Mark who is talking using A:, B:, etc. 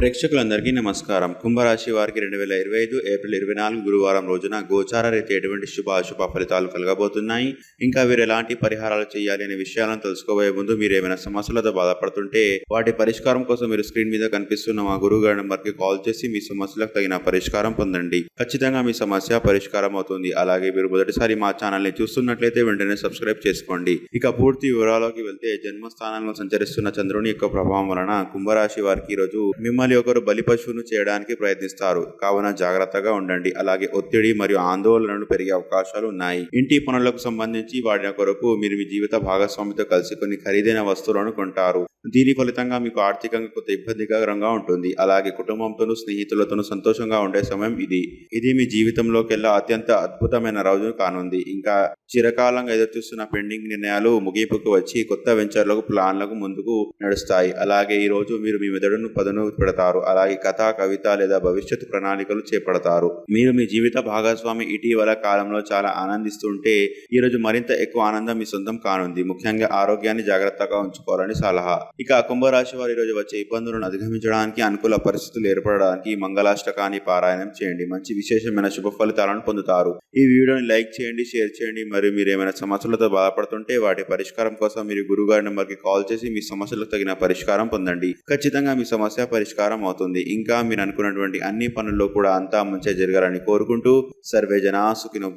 A: ప్రేక్షకులందరికీ నమస్కారం. కుంభరాశి వారికి రెండు వేల ఇరవై ఐదు ఏప్రిల్ ఇరవై నాలుగు గురువారం రోజున గోచార రీతి ఎటువంటి శుభ అశుభ ఫలితాలు కలగబోతున్నాయి. ఇంకా వీరు ఎలాంటి పరిహారాలు చేయాలి అనే విషయాలను తెలుసుకోబోయే ముందు మీరు ఏమైనా సమస్యలతో బాధపడుతుంటే వాటి పరిష్కారం కోసం మీరు స్క్రీన్ మీద కనిపిస్తున్న మా గురువు గారి నెంబర్కి కాల్ చేసి మీ సమస్యలకు తగిన పరిష్కారం పొందండి. ఖచ్చితంగా మీ సమస్య పరిష్కారం అవుతుంది. అలాగే మీరు మొదటిసారి మా ఛానల్ని చూస్తున్నట్లయితే వెంటనే సబ్స్క్రైబ్ చేసుకోండి. ఇక పూర్తి వివరాల్లోకి వెళ్తే జన్మస్థానంలో సంచరిస్తున్న చంద్రుని యొక్క ప్రభావం వలన కుంభరాశి వారికి ఈరోజు మిమ్మల్ని మిమ్మల్ని ఒకరు బలి పశువును చేయడానికి ప్రయత్నిస్తారు. కావున జాగ్రత్తగా ఉండండి. అలాగే ఒత్తిడి మరియు ఆందోళనలు పెరిగే అవకాశాలు ఉన్నాయి. ఇంటి పనులకు సంబంధించి వాడిన కొరకు మీరు మీ జీవిత భాగస్వామితో కలిసి కొన్ని ఖరీదైన వస్తువులను కొంటారు. దీని ఫలితంగా మీకు ఆర్థికంగా కొంత ఇబ్బందికరంగా ఉంటుంది. అలాగే కుటుంబంతోనూ స్నేహితులతోనూ సంతోషంగా ఉండే సమయం ఇది. ఇది మీ జీవితంలోకెల్లా అత్యంత అద్భుతమైన రోజు కానుంది. ఇంకా చిరకాలంగా ఎదురుచూస్తున్న పెండింగ్ నిర్ణయాలు ముగింపుకు వచ్చి కొత్త వెంచర్లకు ప్లాన్లకు ముందుకు నడుస్తాయి. అలాగే ఈ రోజు మీరు మీ మెదడును పదును పెడతారు. అలాగే కథ కవిత లేదా భవిష్యత్తు ప్రణాళికలు చేపడతారు. మీరు మీ జీవిత భాగస్వామి ఇటీవల కాలంలో చాలా ఆనందిస్తుంటే ఈ రోజు మరింత ఎక్కువ ఆనందం మీ సొంతం కానుంది. ముఖ్యంగా ఆరోగ్యాన్ని జాగ్రత్తగా ఉంచుకోవాలని సలహా. ఇక కుంభరాశి వారి రోజు వచ్చే ఇబ్బందులను అధిగమించడానికి అనుకూల పరిస్థితులు ఏర్పడడానికి మంగళాష్టకాన్ని పారాయణం చేయండి. మంచి విశేషమైన శుభ ఫలితాలను పొందుతారు. ఈ వీడియోని లైక్ చేయండి షేర్ చేయండి. మరియు మీరు ఏమైనా సమస్యలతో బాధపడుతుంటే వాటి పరిష్కారం కోసం మీరు గురుగారి నెంబర్కి కాల్ చేసి మీ సమస్యలకు తగిన పరిష్కారం పొందండి. ఖచ్చితంగా మీ సమస్య పరిష్కారం అవుతుంది. ఇంకా మీరు అనుకున్నటువంటి అన్ని పనుల్లో కూడా అంతా మంచిగా జరగాలని కోరుకుంటూ సర్వే జనా సుఖినో